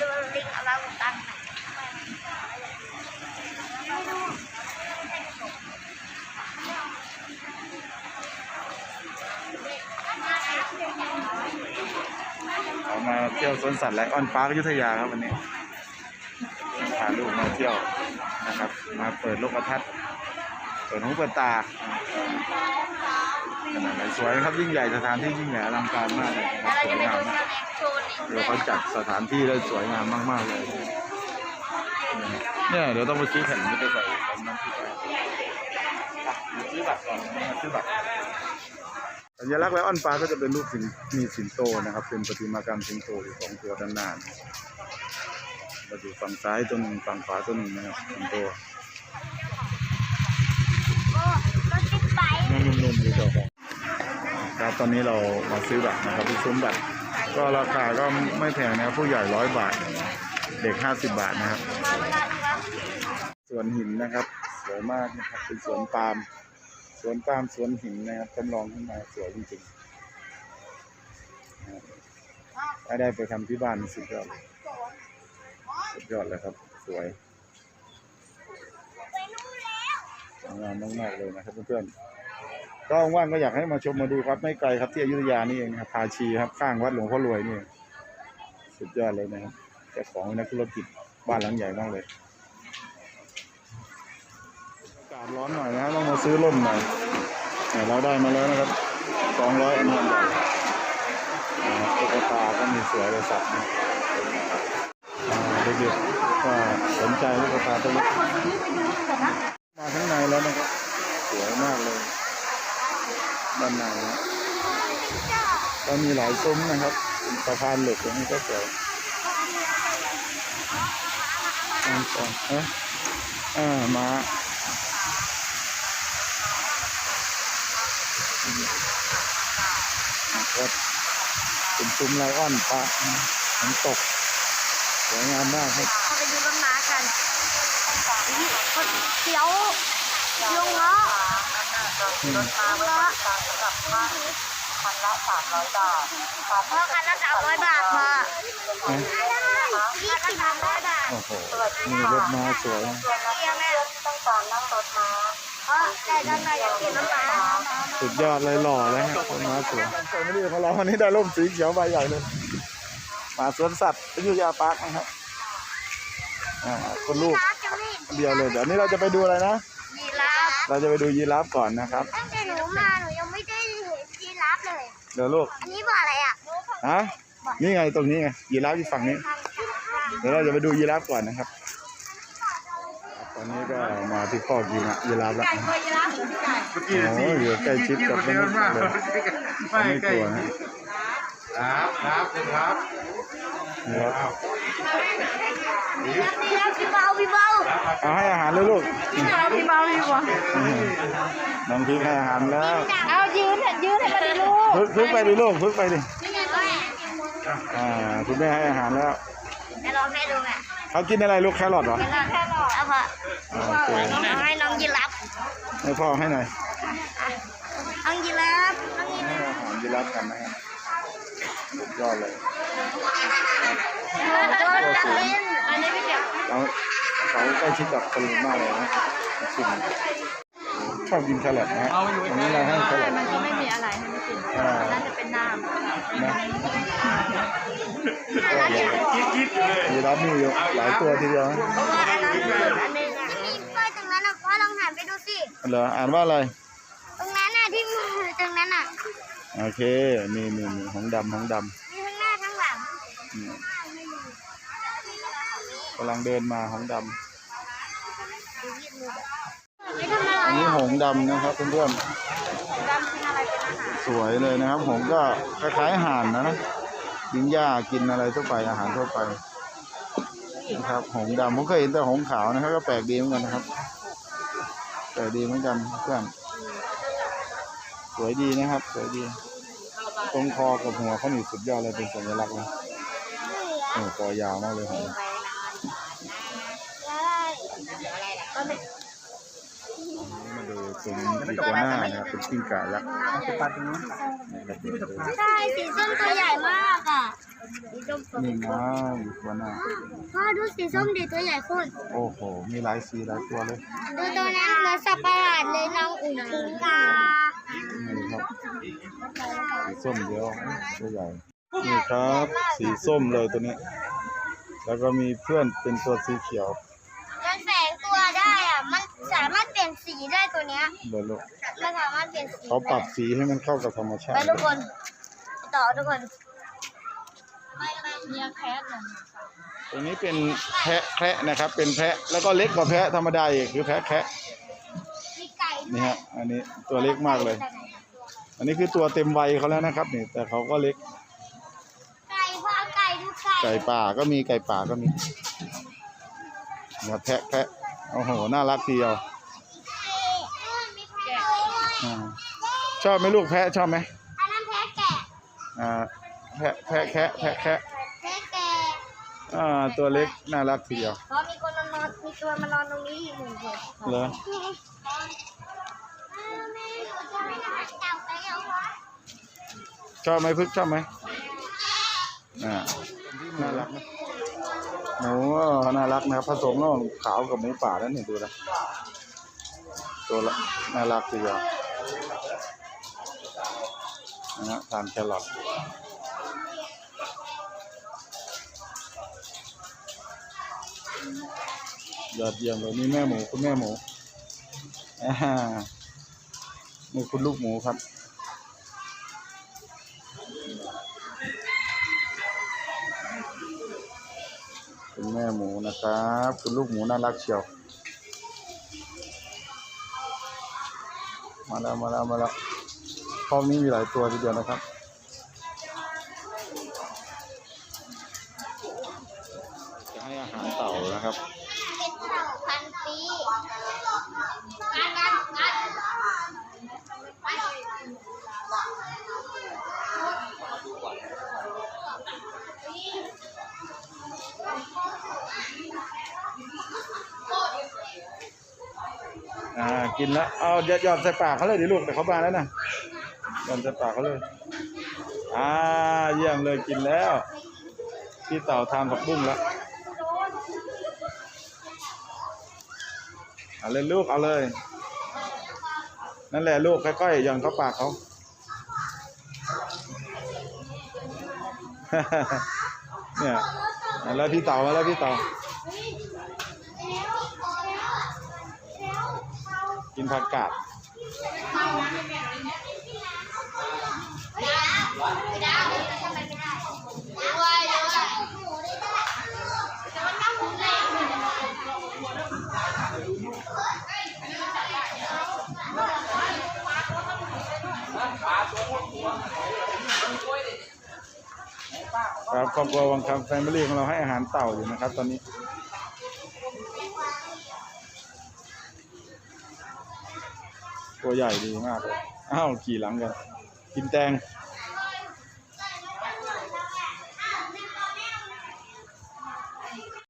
ดูลิงอลังตันหน่อยเรามาเที่ยวสวนสัตว์ไลออนพาร์คยุธยาครับวันนี้พาลูกมาเที่ยวนะครับ มาเปิดโลกทัศน์เปิดหูเปิดตา ขนาดไหนสวยครับยิ่งใหญ่สถานที่ยิ่งใหญ่อลังการมากเลยนะครับแล้วเราสจะวยไปงามดูมากแสดงโชว์ลิงเดี๋ยวเขาจัดสถานที่ได้สวยงามมากๆเลยเนี่ยเดี๋ยวต้องไปซื้อแผ่นนี้ไปใส่ตอนนั้นที่ไปอะซื้อบัตรก่อนมาซื้อบัตรสัญลักษณ์ไลออนปาร์คก็จะเป็นรูปสิงมีสิงโตนะครับ เป็นประติมากรรมสิงโตอยู่สองตัวด้านหน้าเราดูฝั่งซ้ายตัวหนึ่งฝั่งขวาตัวหนึ่งนะครับสิงโตโอ้รถจิ๊กไบค์นั่งนุ่มๆอยู่เจ้าของ ครับตอนนี้เรามาซื้อบัตรนะครับที่ซุ้มบัตร ก็ราคาก็ไม่แพงนะครับผู้ใหญ่ร้อยบาท เด็กห้าสิบบาทนะครับสวนหินนะครับ สวยมากนะครับเป็นสวนปาล์มสวนปาล์มสวนหินนะครับจำลองขึ้นมาสวยจริงๆถ้าได้ไปทำที่บ้านสุดยอดสุดยอดเลยครับ สวยสวยงามมากๆเลยนะครับเพื่อนๆ ก็ว่างก็อยากให้มาชมมาดูครับไม่ไกลครับที่อยุธยานี่เองครับพาชีครับข้างวัดหลวงพ่อรวยนี่สุดยอดเลยนะครับเจ้าของนักธุรกิจบ้านหลังใหญ่มากเลยอากาศร้อนหน่อยนะต้องมาซื้อร่มหน่อยเราได้มาแล้วนะครับสองร้อยอันนี้ใหญ่นะครับตุ๊กตาก็มีสวยเลยสัตว์นะอ่าเด็กๆก็สนใจตุ๊กตาตัวเล็กมาข้างในแล้วนะครับสวยมากเลย ด้านในนะก็มีหลายซุ้มนะครับสะพานเหล็กอย่างนี้ก็สวยอ่าก่อนเอ๊ะอ่ามาครับเป็นซุ้มไลออนปลาน้ำตกสวยงามมากครับเราไปดูรถม้ากันเดี๋ยวลง ล้ออืมลงล้อเพราะคันละสามร้อยบาทพอนะยี่สิบร้อยบาทโอ้โหมีรถม้าสวยเรียงแม่ต้องการนั่งรถม้าเพราะแต่ด้านในอยากกินรถม้าสุดยอดเลยหล่อเลยฮะรถม้าสวยใส่ไม่ดีของเราวันนี้ได้ร่มสีเขียวใบใหญ่เลยมาสวนสัตว์อยุธยาปาร์คนะครับอ่าคุณลูกร้านจะไม่เดียวเลยเดี๋ยวนี้เราจะไปดูอะไรนะยีราฟ เราจะไปดูยีราฟก่อนนะครับ ตั้งแต่หนูมาหนูยังไม่ได้เห็นยีราฟเลย เดี๋ยวลูก อันนี้บ่ออะไรอะฮะ นี่ไงตรงนี้ไง ยีราฟอยู่ฝั่งนี้ เดี๋ยวเราจะไปดูยีราฟก่อนนะครับ ตอนนี้ก็มาที่ข้อกยีราฟยีราฟแล้วไก่เคยยีราฟหรือพี่ไก่โอ้ยอยู่ใกล้ชิดกับมนุษย์เลยเขาไม่กลัวนะครับ ครับครับยีราฟนี่แล้ว พี่เบาพี่เบาเอาให้อาหารเลยลูกพี่เบาพี่เบาดีกว่าน้องพีคให้อาหารแล้ว เอายืนเห็นยืนให้มันดูพึกพึกไปดิลูกพึกไปดิอ่าคุณแม่ให้อาหารแล้วให้ลองให้ดูแม่เขากินอะไรลูกแครอทเหรอแค่ลองแค่ลองเอาพอโอให้น้องยีราฟให้พ่อให้หน่อยน้องยีราฟน้องยีราฟอาหารยีราฟกันนะครับยอดเลย โดนจับเล่นอันนี้พี่เดี๋ยวแล้วเขาใกล้ชิดกับคนมากเลยนะชิมชอบกินแครอทนะฮะอันนี้เราให้แครอทมันก็ไม่มีอะไรให้ไม่กินอ่าน่าจะเป็นน้ำนะยีราฟมีอยู่หลายตัวทีเดียวนะเพราะว่าอันนั้นคืออันนึงอะมีป้ายตรงนั้นอะพ่อลองหันไปดูสิเหรออ่านว่าอะไร ตรงนั้นน่ะที่มือตรงนั้นอะโอเคมีมีมีหงส์ดำหงส์ดมีทั้งหน้าทั้งหลังำอืม กำลังเดินมาหงส์ดไม่ทำอะไรำอันนี้หงส์ดำนะครับเพื่อนๆสวยเลยนะครับ หงส์ก็คล้ายๆห่านนะนะกินหญ้ากินอะไรทั่วไปอาหารทั่วไปนะครับ หงส์ดำผมเคยเห็นแต่หงส์ขาวนะครับ ก็แปลกดีเหมือนกันนะครับแปลกดีเหมือนกันเพื่อนสวยดีนะครับ สวยดี ตรงคอกับหัวเขานี่สุดยอดเลยเป็นสัญลักษณ์เลยโอ้คอยาวมากเลยหง ส์มาดูซุ้มอีกัวน่านะครับเป็นกิ้งก่ายักษ์นะครับใช่สีส้มตัวใหญ่มากอะส้มสดนี่นะอยู่ตัวหน้าพ่อดูสีส้มดีตัวใหญ่ขึ้นโอ้โห มีหลายสีหลายตัวเลย ดูตัวนั้นเหมือนสับประหลาดเลยน้องอุ๋งคิงกานี่ครับสีส้มเดียวตัวใหญ่นี่ครับ สีส้มเลยตัวนี้ แล้วก็มีเพื่อนเป็นตัวสีเขียวมันแฝงตัว ได้อะมันสามารถเปลี่ยนสีได้ตัวเนี้ยเดี๋ยวลูกมันสามารถเปลี่ยนสีเขาปรับสีให้มันเข้ากับธรรมชาไปติทุกคนต่อทุกคนเมียแคทน่ะตัวนี้เป็นแพะแพะนะครับ เป็นแพะแล้วก็เล็กกว่าแพะธรรมดาอีกคือแพะแคะมีไก่นี่ฮะอันนี้ตัวเล็กมากเลย อันนี้คือตัวเต็มวัยเขาแล้วนะครับนี่แต่เขาก็เล็กไก่พ่อไก่ดูไก่ไก่ป่าก็มีไก่ป่าก็มีเนี่ยแพะแพะ โอ้โห น่ารักทีเดียวมีแพะด้วยอ่าชอบไหมลูกแพะชอบไหมอันนั้นแพะแกะอ่าแพะแพะแคะแพะแคะแพะแกะอ่าตัวเล็กน่ารักทีเดียวเพราะมีคนมานอนมีตัวมานอนตรงนี้อีกหนึ่งคนเหรอชอบไหมพึกชอบไหมอ่าน่ารักนะ หมูก็น่ารักนะครับผสมระหว่างขาวกับหมูป่าแล้วนี่ดูนะตัวละน่ารักทีเดียวนะฮะทานแครอทยอดเยี่ยมเลยนี่แม่หมูคุณแม่หมูอ่านี่คุณลูกหมูครับ คุณแม่หมูนะครับคุณลูกหมูน่ารักเชียว มาแล้วมาแล้วมาแล้วคอกนี้มีหลายตัวทีเดียวนะครับจะให้อาหารเต่านะครับ กินแล้วเอาหยอดยอดใส่ปากเขาเลยดิลูกเดี๋ยวเขามาแล้วนะหยอดใส่ปากเขาเลยอ่าเยี่ยมเลยกินแล้ว พี่เต่าทานผักบุ้งแล้วเอาเลยลูกเอาเลย นั่นแหละลูกค่อยๆหย่อนเข้าปากเขาเนี่ยแล้วพี่เต่ามาแล้วพี่เต่า ผักกาดครับครอบครัววังคำแฟมิลี่ของเราให้อาหารเต่าอยู่นะครับ ตอนนี้ ตัวใหญ่ดีมากเลย อ้าว ขี่หลังกัน กินแตง